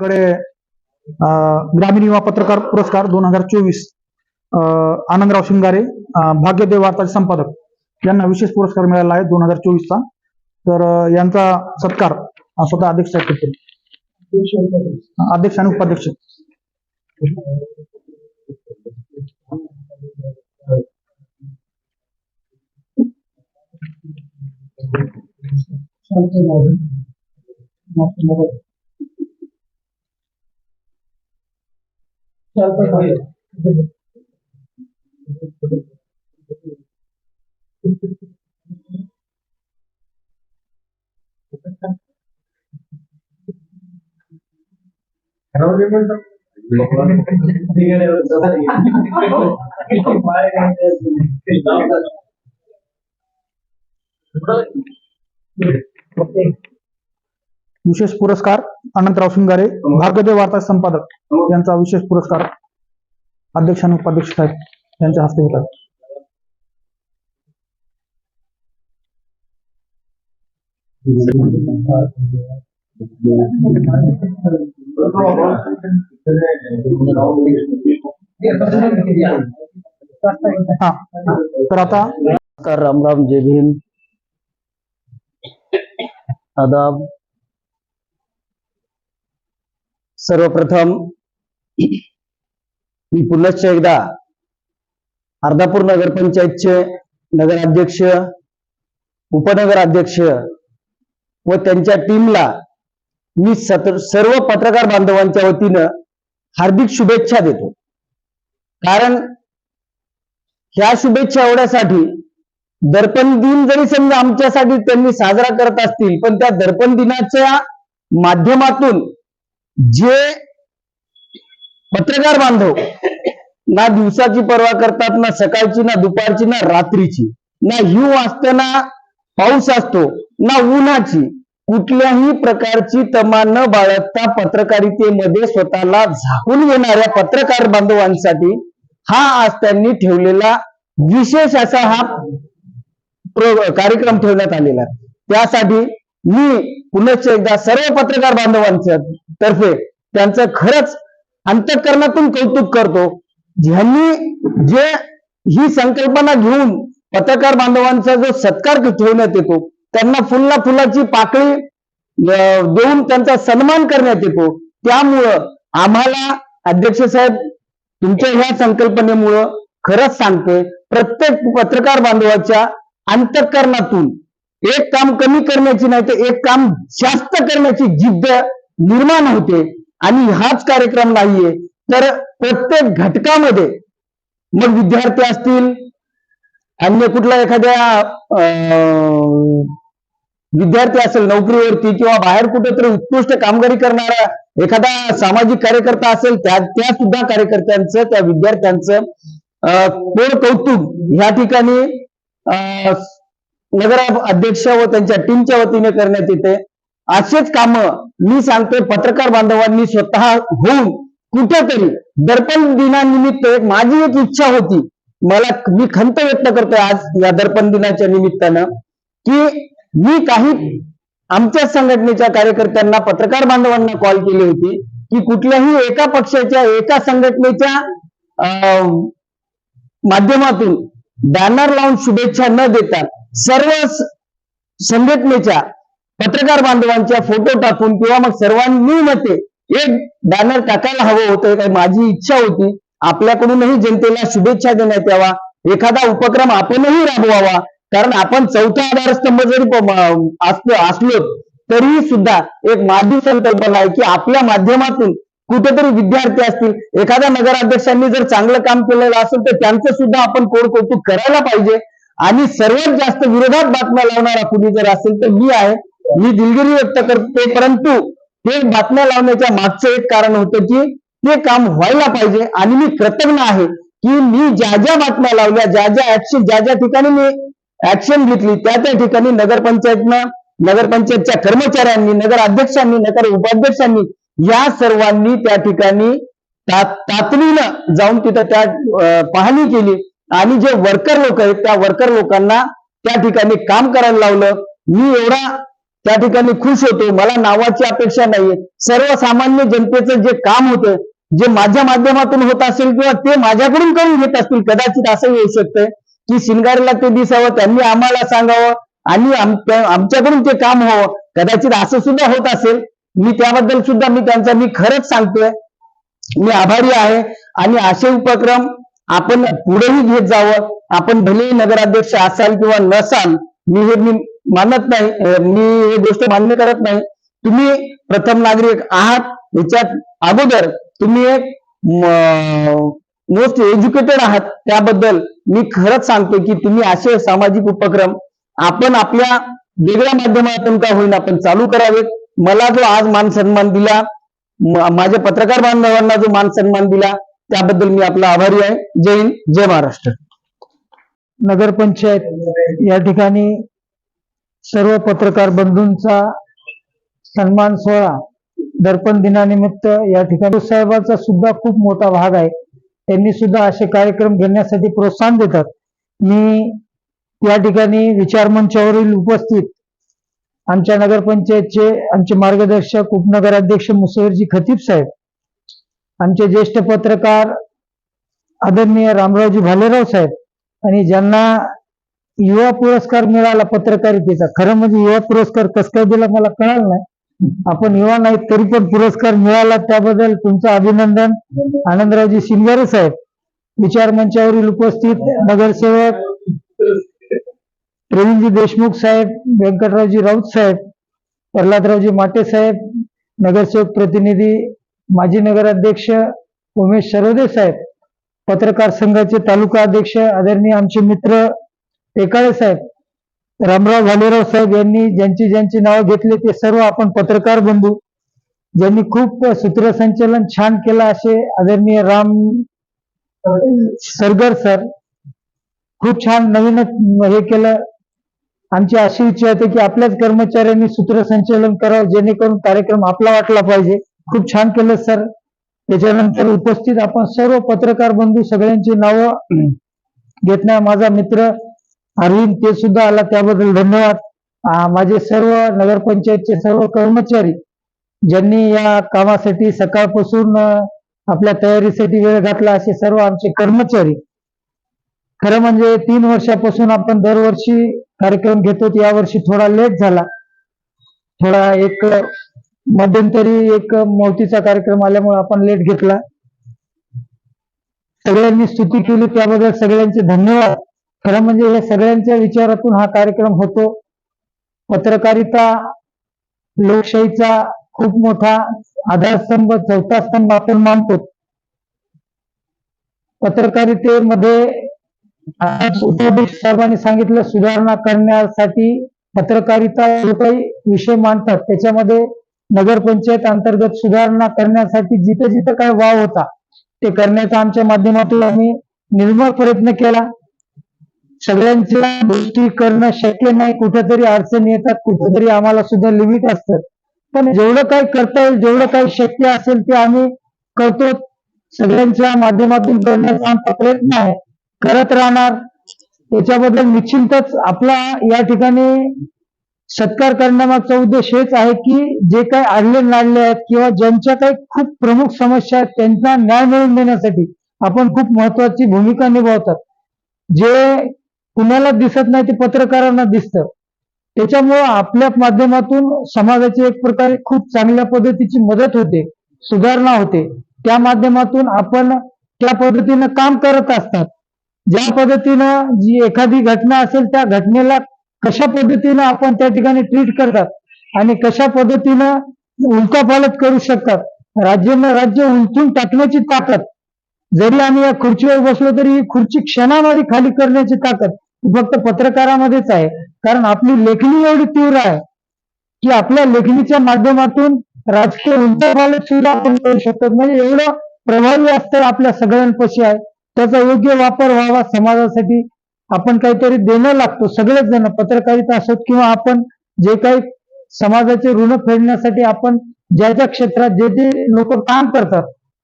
कडे ग्रामीण युवा पत्रकार पुरस्कार दोन हजार चोवीस आनंदराव शिंगारे भाग्यदेव वार्ताचे संपादक यांना विशेष पुरस्कार मिळाला आहे दोन हजार चोवीसचा. तर यांचा सत्कार स्वतः अध्यक्ष करतील. अध्यक्ष आणि उपाध्यक्ष. ಸ್ವಲ್ಪ Okay. विशेष पुरस्कार अनंतराव शिंगारे भाग्यदेव वार्ता संपादक यांचा विशेष पुरस्कार अध्यक्ष आणि उपाध्यक्ष साहेब यांच्या हस्ते होतात हा. तर आता नमस्कार राम राम जय भीम. आदाब. सर्वप्रथम मी पुनश्च एकदा अर्धापूर नगरपंचायतचे नगराध्यक्ष उपनगराध्यक्ष व त्यांच्या टीमला मी सर्व पत्रकार बांधवांच्या वतीनं हार्दिक शुभेच्छा देतो. कारण ह्या शुभेच्छा एवढ्यासाठी दर्पण दिन जरी समजा आमच्यासाठी त्यांनी साजरा करत असतील पण त्या दर्पण दिनाच्या माध्यमातून जे पत्रकार बांधव ना दिवसाची पर्वा करतात ना सकाळची ना दुपारची ना रात्रीची ना हिव असते ना पाऊस असतो ना उन्हाची कुठल्याही प्रकारची तमा न बाळगता पत्रकारितेमध्ये स्वतःला झाकून घेणाऱ्या पत्रकार बांधवांसाठी हा आज त्यांनी ठेवलेला विशेष असा हा प्रो- कार्यक्रम ठेवण्यात आलेला त्यासाठी मी पुनश्च एकदा सर्व पत्रकार बांधवांच्या तर्फे त्यांचं खरंच अंतःकरणातून कौतुक करतो. ज्यांनी जे ही संकल्पना घेऊन पत्रकार बांधवांचा जो सत्कार ठेवण्यात येतो त्यांना फुल्ला फुलाची पाकळी देऊन त्यांचा सन्मान करण्यात येतो. त्यामुळं आम्हाला अध्यक्ष साहेब तुमच्या ह्या संकल्पनेमुळं खरंच सांगते प्रत्येक पत्रकार बांधवाच्या अंतःकरणातून एक काम कमी करण्याची नाही तर एक काम जास्त करण्याची जिद्द निर्माण होते. आणि हाच कार्यक्रम नाहीये. तर प्रत्येक घटकामध्ये मग विद्यार्थी असतील अन्य कुठला एखाद्या अं, विद्यार्थी असेल नोकरीवरती किंवा बाहेर कुठेतरी उत्कृष्ट कामगिरी करणारा एखादा सामाजिक कार्यकर्ता असेल त्या त्या सुद्धा कार्यकर्त्यांचं त्या विद्यार्थ्यांचं अं, कोड कौतुक ह्या ठिकाणी अं, नगर अध्यक्ष व त्यांच्या टीमच्या वतीने करण्यात येते. असेच काम मी सांगतोय पत्रकार बांधवांनी स्वतः होऊन कुठेतरी दर्पण दिनानिमित्त एक माझी एक इच्छा होती. मला मी खंत व्यक्त करतोय आज या दर्पण दिनाच्या निमित्तानं की मी काही आमच्या संघटनेच्या कार्यकर्त्यांना पत्रकार बांधवांना कॉल केली होती की कुठल्याही एका पक्षाच्या एका संघटनेच्या अं, माध्यमातून बॅनर लावून शुभेच्छा न देता सर्व संघटनेच्या पत्रकार बांधवांच्या फोटो टाकून किंवा मग सर्वांनी मते एक बॅनर टाकायला हवं होतं काही माझी इच्छा होती. आपल्याकडूनही जनतेला शुभेच्छा देण्यात यावा. एखादा उपक्रम आपणही राबवावा. कारण आपण चौथा आधारस्तंभ जरी असलो असलो तरी सुद्धा एक माझी संकल्पना आहे की आपल्या माध्यमातून कुठेतरी विद्यार्थी असतील एखाद्या नगराध्यक्षांनी जर चांगलं काम केलेलं असेल तर त्यांचं सुद्धा आपण कोड कौतुक करायला पाहिजे. आणि सर्वात जास्त विरोधात बातम्या लावणारा कुणी जर असेल तर मी आहे. मी दिलगिरी व्यक्त करतो परंतु ते बातम्या लावण्याच्या मागचं एक कारण होतं की ते काम व्हायला पाहिजे आणि मी कृतज्ञ आहे की मी ज्या ज्या बातम्या लावल्या ज्या ज्या ऍक्शन ज्या ज्या ठिकाणी मी ऍक्शन घेतली त्या त्या ठिकाणी नगरपंचायतनं नगरपंचायतच्या कर्मचाऱ्यांनी नगर अध्यक्षांनी नगर उपाध्यक्षांनी या सर्वांनी त्या ठिकाणी तातडीनं जाऊन तिथं त्या पाहणी केली. आणि जे वर्कर लोक आहेत त्या वर्कर लोकांना त्या ठिकाणी काम करायला लावलं. मी एवढा त्या ठिकाणी खुश होतो. मला नावाची अपेक्षा नाहीये. सर्वसामान्य जनतेचं जे काम होतं जे माझ्या माध्यमातून होत असेल किंवा ते माझ्याकडून करून घेत असतील कदाचित असं येऊ शकतंय की शिंगारीला ते दिसावं त्यांनी आम्हाला सांगावं आणि आमच्याकडून ते काम व्हावं. कदाचित असं सुद्धा होत असेल. मी त्याबद्दल सुद्धा मी त्यांचा मी खरंच सांगतोय. मी आभारी आहे. आणि असे उपक्रम आपण पुढेही घेत जावं. आपण भलेही नगराध्यक्ष असाल किंवा नसाल मी हे मी मानत नाही मी हे गोष्ट मान्य करत नाही. तुम्ही प्रथम नागरिक आहात याच्यात अगोदर तुम्ही एक मोस्ट एज्युकेटेड आहात. त्याबद्दल मी खरंच सांगतो की तुम्ही असे सामाजिक उपक्रम आपण आपल्या वेगळ्या माध्यमातून का होईन आपण चालू करावेत. मला जो आज मान सन्मान दिला माझ्या पत्रकार बांधवांना जो मान सन्मान दिला त्याबद्दल मी आपला आभारी आहे. जय हिंद जय महाराष्ट्र. नगरपंचायत या ठिकाणी सर्व पत्रकार बंधूंचा सन्मान सोहळा दर्पण दिनानिमित्त या ठिकाणी. साहेबांचा सुद्धा खूप मोठा भाग आहे. त्यांनी सुद्धा असे कार्यक्रम घेण्यासाठी प्रोत्साहन देतात. मी या ठिकाणी विचारमंचावरील उपस्थित आमच्या नगरपंचायतचे आमचे मार्गदर्शक उपनगराध्यक्ष मुसळजी खतीब साहेब आमचे ज्येष्ठ पत्रकार आदरणीय रामरावजी भालेराव साहेब आणि ज्यांना युवा पुरस्कार मिळाला पत्रकारितेचा खरं म्हणजे युवा पुरस्कार कस काय दिला मला कळाल नाही. आपण युवा नाही तरी पण पुरस्कार मिळाला त्याबद्दल तुमचं अभिनंदन. आनंदरावजी शिंगारे साहेब विचार मंचावरील उपस्थित नगरसेवक प्रवीणजी देशमुख साहेब व्यंकटरावजी राऊत साहेब प्रल्हादरावजी माटे साहेब नगरसेवक प्रतिनिधी माजी नगराध्यक्ष उमेश सरोदे साहेब पत्रकार संघाचे तालुका अध्यक्ष आदरणीय आमचे मित्र टेकाळे साहेब रामराव भालेराव साहेब यांनी ज्यांची ज्यांची नावं घेतली ते सर्व आपण पत्रकार बंधू ज्यांनी खूप सूत्रसंचलन छान केलं असे आदरणीय राम सरगर सर खूप छान नवीनच हे केलं. आमची अशी इच्छा होती की आपल्याच कर्मचाऱ्यांनी सूत्रसंचलन करावं जेणेकरून कार्यक्रम आपला वाटला पाहिजे. खूप छान केलं सर. त्याच्यानंतर उपस्थित आपण सर्व पत्रकार बंधू सगळ्यांची नावं घेतल्या. माझा मित्र अरविंद ते सुद्धा आला. त्याबद्दल धन्यवाद. माझे सर्व नगरपंचायतचे सर्व कर्मचारी ज्यांनी या कामासाठी सकाळपासून आपल्या तयारीसाठी वेळ घातला असे सर्व आमचे कर्मचारी. खरं म्हणजे तीन वर्षापासून आपण दरवर्षी कार्यक्रम घेतो यावर्षी थोडा लेट झाला. थोडा एक मध्यंतरी एक मौतीचा कार्यक्रम आल्यामुळे आपण लेट घेतला. सगळ्यांनी स्तुती केली त्याबद्दल सगळ्यांचे धन्यवाद. खरं म्हणजे या सगळ्यांच्या विचारातून हा कार्यक्रम होतो. पत्रकारिता लोकशाहीचा खूप मोठा आधारस्तंभ चौथा स्तंभ आपण मानतो. पत्रकारितेमध्ये साहेबांनी सांगितलं सुधारणा करण्यासाठी पत्रकारिता जो काही विषय मांडतात. त्याच्यामध्ये नगरपंचायत अंतर्गत सुधारणा करण्यासाठी जिथं जिथं काय वाव होता ते करण्याचा आमच्या माध्यमातून आम्ही निर्मळ प्रयत्न केला. सगळ्यांच्या गोष्टी करणं शक्य नाही कुठेतरी अडचणी येतात कुठेतरी आम्हाला सुद्धा लिमिट असतं. पण जेवढं काही करता येईल जेवढं काही शक्य असेल ते आम्ही करतो. सगळ्यांच्या माध्यमातून करण्याचा आमचा प्रयत्न आहे. करत राहणार त्याच्याबद्दल निश्चिंतच आपला या ठिकाणी सत्कार करण्यामागचा उद्देश हेच आहे की जे काही आडले नाडले आहेत किंवा ज्यांच्या काही खूप प्रमुख समस्या आहेत त्यांना न्याय मिळवून देण्यासाठी आपण खूप महत्वाची भूमिका निभावतात. जे कुणाला दिसत नाही ते पत्रकारांना दिसतं. त्याच्यामुळं आपल्या माध्यमातून समाजाची एक प्रकारे खूप चांगल्या पद्धतीची मदत होते सुधारणा होते. त्या माध्यमातून आपण त्या पद्धतीनं काम करत असतात. ज्या पद्धतीनं जी एखादी घटना असेल त्या घटनेला कशा पद्धतीनं आपण त्या ठिकाणी ट्रीट करतात आणि कशा पद्धतीनं उलटापालट करू शकतात? राज्यांना राज्य उलटून टाकण्याची ताकद. जरी आम्ही या खुर्चीवर बसलो तरी ही खुर्ची क्षणामध्ये खाली करण्याची ताकद फक्त पत्रकारामध्येच आहे. कारण आपली लेखणी एवढी तीव्र आहे की आपल्या लेखणीच्या माध्यमातून राजकीय उलटापालट सुद्धा आपण करू शकतो. म्हणजे एवढं प्रभावी असतं आपल्या सगळ्यांपाशी आहे. त्याचा योग्य वापर व्हावा समाजासाठी. आपण काहीतरी देणं लागतो. सगळेच जण पत्रकारिता असोत किंवा आपण जे काही समाजाचे ऋण फेडण्यासाठी आपण ज्या ज्या क्षेत्रात जे जे लोक काम करतात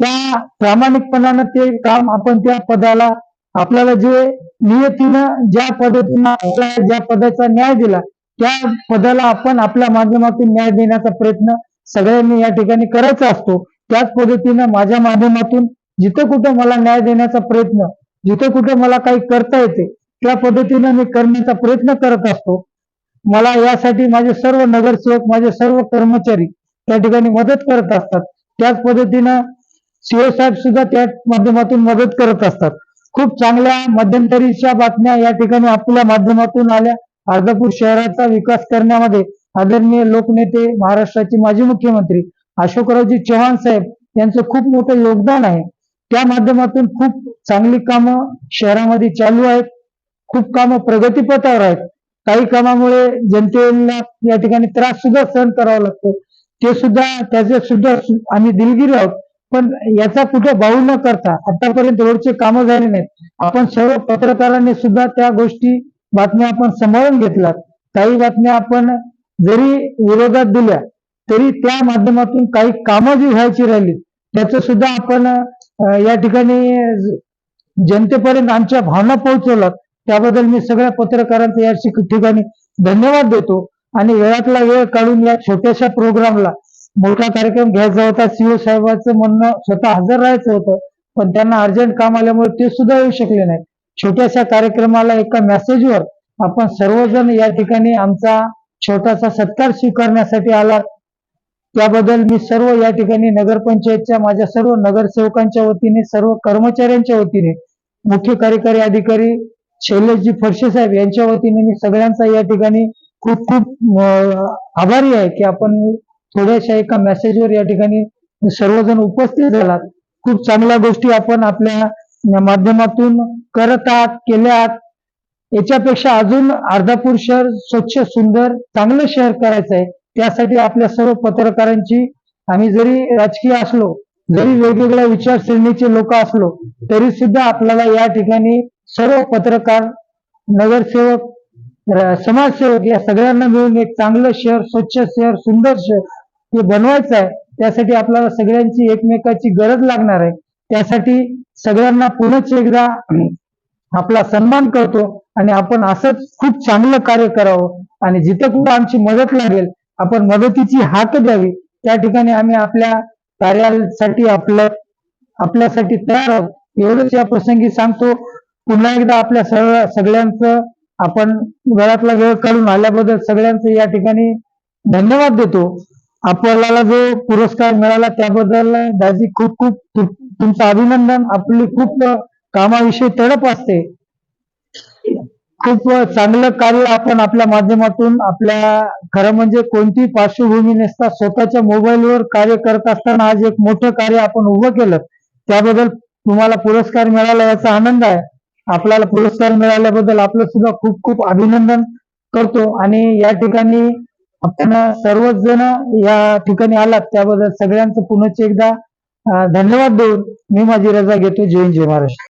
त्या प्रामाणिकपणानं ते काम आपण त्या पदाला आपल्याला जे नियतीनं ज्या पद्धतीनं आपल्याला ज्या पदाचा न्याय दिला त्या पदाला आपण आपल्या माध्यमातून न्याय देण्याचा प्रयत्न सगळ्यांनी या ठिकाणी करायचा असतो. त्याच पद्धतीनं माझ्या माध्यमातून जिथं कुठं मला न्याय देण्याचा प्रयत्न जिथं कुठं मला काही करता येते त्या पद्धतीनं मी करण्याचा प्रयत्न करत असतो. मला यासाठी माझे सर्व नगरसेवक माझे सर्व कर्मचारी त्या ठिकाणी मदत करत असतात. त्याच पद्धतीनं सीओ साहेब सुद्धा त्या माध्यमातून मदत करत असतात. खूप चांगल्या मध्यंतरीच्या बातम्या या ठिकाणी आपल्या माध्यमातून आल्या. अर्धापूर शहराचा विकास करण्यामध्ये आदरणीय लोकनेते महाराष्ट्राचे माजी मुख्यमंत्री अशोकरावजी चव्हाण साहेब यांचं खूप मोठं योगदान आहे. त्या माध्यमातून खूप चांगली कामं शहरामध्ये चालू आहेत. खूप कामं प्रगतीपथावर आहेत. काही कामामुळे जनतेला या ठिकाणी त्रास सुद्धा सहन करावा लागतो. ते सुद्धा त्याचे सुद्धा आम्ही दिलगिरी आहोत. पण याचा कुठे बाऊ न करता आतापर्यंत रोडचे कामं झाले नाहीत. आपण सर्व पत्रकारांनी सुद्धा त्या गोष्टी बातम्या आपण सांभाळून घेतल्यात. काही बातम्या आपण जरी विरोधात दिल्या तरी त्या माध्यमातून काही कामं जी व्हायची राहिली त्याचं सुद्धा आपण या ठिकाणी जनतेपर्यंत आमच्या भावना पोहोचवल्यात. त्याबद्दल मी सगळ्या पत्रकारांचा या ठिकाणी धन्यवाद देतो. आणि वेळातला वेळ काढून या छोट्याशा प्रोग्रामला मोठा कार्यक्रम घ्यायचा होता. सीओ साहेबांचं म्हणणं स्वतः हजर राहायचं होतं पण त्यांना अर्जंट काम आल्यामुळे ते सुद्धा येऊ शकले नाही छोट्याशा कार्यक्रमाला एका मेसेजवर आपण सर्वजण या ठिकाणी आमचा छोटासा सत्कार स्वीकारण्यासाठी आला त्याबद्दल मी सर्व या ठिकाणी नगरपंचायतच्या माझ्या सर्व नगरसेवकांच्या वतीने सर्व कर्मचाऱ्यांच्या वतीने मुख्य कार्यकारी अधिकारी शैलेशजी फडशे साहेब यांच्या वतीने मी सगळ्यांचा या ठिकाणी खूप खूप आभारी आहे की आपण थोड्याशा एका मेसेजवर या ठिकाणी सर्वजण उपस्थित झालात. खूप चांगल्या गोष्टी आपण आपल्या माध्यमातून करत आहात केल्या आहात. याच्यापेक्षा अजून अर्धापूर शहर स्वच्छ सुंदर चांगलं शहर करायचं आहे. त्यासाठी आपल्या सर्व पत्रकारांची आम्ही जरी राजकीय असलो जरी वेगवेगळ्या विचारसरणीचे लोक असलो तरी सुद्धा आपल्याला या ठिकाणी सर्व पत्रकार नगरसेवक समाजसेवक या सगळ्यांना मिळून एक चांगलं शहर स्वच्छ शहर सुंदर शहर हे बनवायचं आहे. त्यासाठी आपल्याला सगळ्यांची एकमेकाची गरज लागणार आहे. त्यासाठी सगळ्यांना पुनच एकदा आपला सन्मान करतो आणि आपण असंच खूप चांगलं कार्य करावं. आणि जिथं कुठं आमची मदत लागेल आपण मदतीची हाक द्यावी. त्या ठिकाणी आम्ही आपल्या कार्यासाठी आपलं आपल्यासाठी तयार आहोत. एवढंच या प्रसंगी सांगतो. पुन्हा एकदा आपल्या सर्व सगळ्यांचं आपण वेळातला वेळ काढून आल्याबद्दल सगळ्यांचं या ठिकाणी धन्यवाद देतो. आपल्याला जो पुरस्कार मिळाला त्याबद्दल दाजी खूप खूप तुमचं अभिनंदन. आपली खूप कामाविषयी तडप असते. खूप चांगलं कार्य आपण आपल्या माध्यमातून आपल्या खरं म्हणजे कोणती पार्श्वभूमी नसता स्वतःच्या मोबाईलवर कार्य करत असताना आज एक मोठं कार्य आपण उभं केलं. त्याबद्दल तुम्हाला पुरस्कार मिळाला याचा आनंद आहे. आपल्याला पुरस्कार मिळाल्याबद्दल आपलं सुद्धा खूप खूप अभिनंदन करतो. आणि या ठिकाणी आपण सर्वच जण या ठिकाणी आलात त्याबद्दल सगळ्यांचं पुनश्च एकदा धन्यवाद देऊन मी माझी रजा घेतो. जय जय महाराष्ट्र.